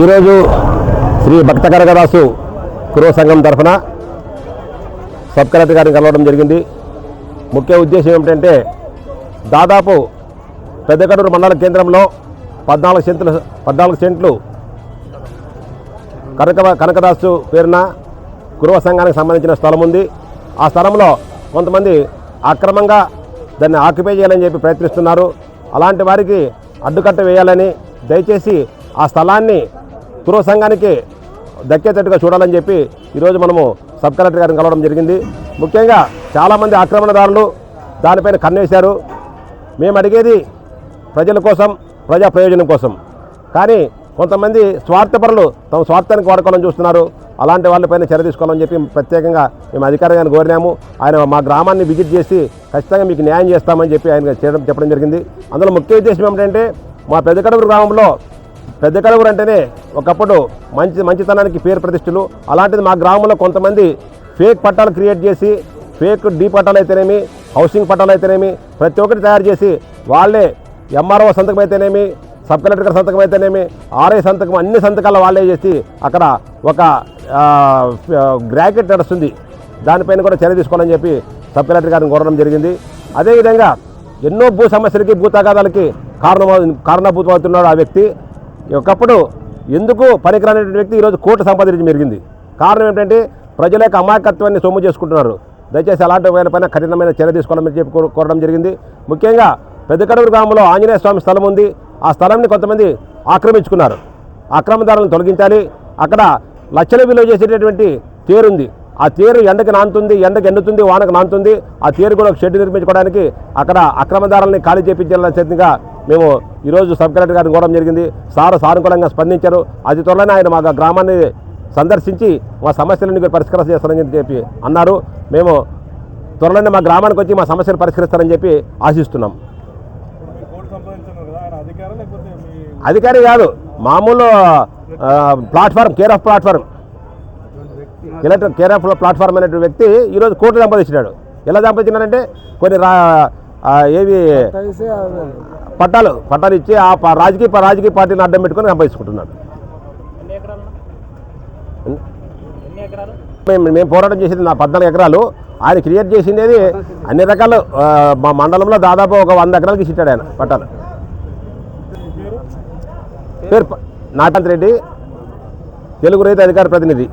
ఈరోజు శ్రీ భక్త కనకదాసు కురువ సంఘం తరఫున సబ్ కలెక్టర్ గారిని కలవడం జరిగింది. ముఖ్య ఉద్దేశం ఏమిటంటే దాదాపు పెద్దకడూరు మండల కేంద్రంలో పద్నాలుగు సెంట్లు పద్నాలుగు సెంట్లు కనక కనకదాసు పేరున కురువ సంఘానికి సంబంధించిన స్థలం ఉంది. ఆ స్థలంలో కొంతమంది అక్రమంగా దాన్ని ఆక్యుపై చేయాలని చెప్పి ప్రయత్నిస్తున్నారు. అలాంటి వారికి అడ్డుకట్ట వేయాలని దయచేసి ఆ స్థలాన్ని కురువ సంఘానికి దక్కేటట్టుగా చూడాలని చెప్పి ఈరోజు మనము సబ్ కలెక్టర్ గారిని కలవడం జరిగింది. ముఖ్యంగా చాలామంది ఆక్రమణదారులు దానిపైన కన్నేశారు. మేము అడిగేది ప్రజల కోసం ప్రజా ప్రయోజనం కోసం. కానీ కొంతమంది స్వార్థపరులు తమ స్వార్థానికి వాడుకోవాలని చూస్తున్నారు. అలాంటి వాళ్ళపైన చర్య తీసుకోవాలని చెప్పి ప్రత్యేకంగా మేము అధికారిగా కోరినాము. ఆయన మా గ్రామాన్ని విజిట్ చేసి ఖచ్చితంగా మీకు న్యాయం చేస్తామని చెప్పి ఆయన చేయడం చెప్పడం జరిగింది. అందులో ముఖ్య ఉద్దేశం ఏమిటంటే మా పెద్దకడూరు గ్రామంలో పెద్ద పెద్దకడూరు అంటేనే ఒకప్పుడు మంచి మంచితనానికి పేరు ప్రతిష్టలు అలాంటిది మా గ్రామంలో కొంతమంది ఫేక్ పట్టాలు క్రియేట్ చేసి ఫేక్ డీ పట్టాలు అయితేనేమి హౌసింగ్ పట్టాలు అయితేనేమి ప్రతి ఒక్కటి తయారు చేసి వాళ్ళే ఎంఆర్ఓ సంతకం అయితేనేమి సబ్ కలెక్టర్ గారి సంతకం అయితేనేమి ఆర్ఐ సంతకం అన్ని సంతకాలు వాళ్ళే చేసి అక్కడ ఒక గ్రాకెట్ నడుస్తుంది. దానిపైన కూడా చర్య తీసుకోవాలని చెప్పి సబ్ కలెక్టర్ గారిని కోరడం జరిగింది. అదేవిధంగా ఎన్నో భూ సమస్యలకి భూ తగాదాలకి కారణం కారణభూతమవుతున్నాడు ఆ వ్యక్తి. ఒకప్పుడు ఎందుకు పనికిరానటువంటి వ్యక్తి ఈరోజు కోర్టు సంపాదించి మెరిగింది? కారణం ఏంటంటే ప్రజల యొక్క అమాయకత్వాన్ని సొమ్ము చేసుకుంటున్నారు. దయచేసి అలాంటి పైన కఠినమైన చర్య తీసుకోవాలని చెప్పి కోరడం జరిగింది. ముఖ్యంగా పెద్దకడూరు గ్రామంలో ఆంజనేయ స్వామి స్థలం ఉంది. ఆ స్థలంని కొంతమంది ఆక్రమించుకున్నారు. ఆక్రమణదారులను తొలగించాలి. అక్కడ లక్షల విలువ చేసేటటువంటి తేరుంది ఆ తేరు ఎండకి నానుతుంది ఎండకి ఎండుతుంది వానకు నానుతుంది ఆ తేరు కూడా ఒక షెడ్ నిర్మించుకోవడానికి అక్కడ అక్రమదారుల్ని ఖాళీ చేపించాలని చేతిగా మేము ఈరోజు సబ్ కలెక్టర్ గారిని కోవడం జరిగింది. సార్ సానుకూలంగా స్పందించారు. అతి త్వరలోనే ఆయన మా గ్రామాన్ని సందర్శించి మా సమస్యలను మీరు పరిష్కారం చేస్తారని చెప్పి అన్నారు. మేము త్వరలోనే మా గ్రామానికి వచ్చి మా సమస్యలు పరిష్కరిస్తారని చెప్పి ఆశిస్తున్నాం. అధికారి కాదు మామూలు platform platform care of platform electric care of platform అనేటువంటి వ్యక్తి ఈరోజు కోర్టు సంపాదించినాడు. ఎలా సంపాదించినాడంటే కొన్ని రా ఏవి పట్టాలు పట్టాలు ఇచ్చి ఆ రాజకీయ రాజకీయ పార్టీని అడ్డం పెట్టుకొని సంపాదించుకుంటున్నాడు. మేము మేము పోరాటం చేసింది నా పద్నాలుగు ఎకరాలు. ఆయన క్రియేట్ చేసింది అన్ని రకాలు మా మండలంలో దాదాపు ఒక వంద ఎకరాలకి ఇచ్చాడు ఆయన పట్టాలు. పేరు? నాటంత్ రెడ్డి. తెలుగు రైతు అధికార ప్రతినిధి.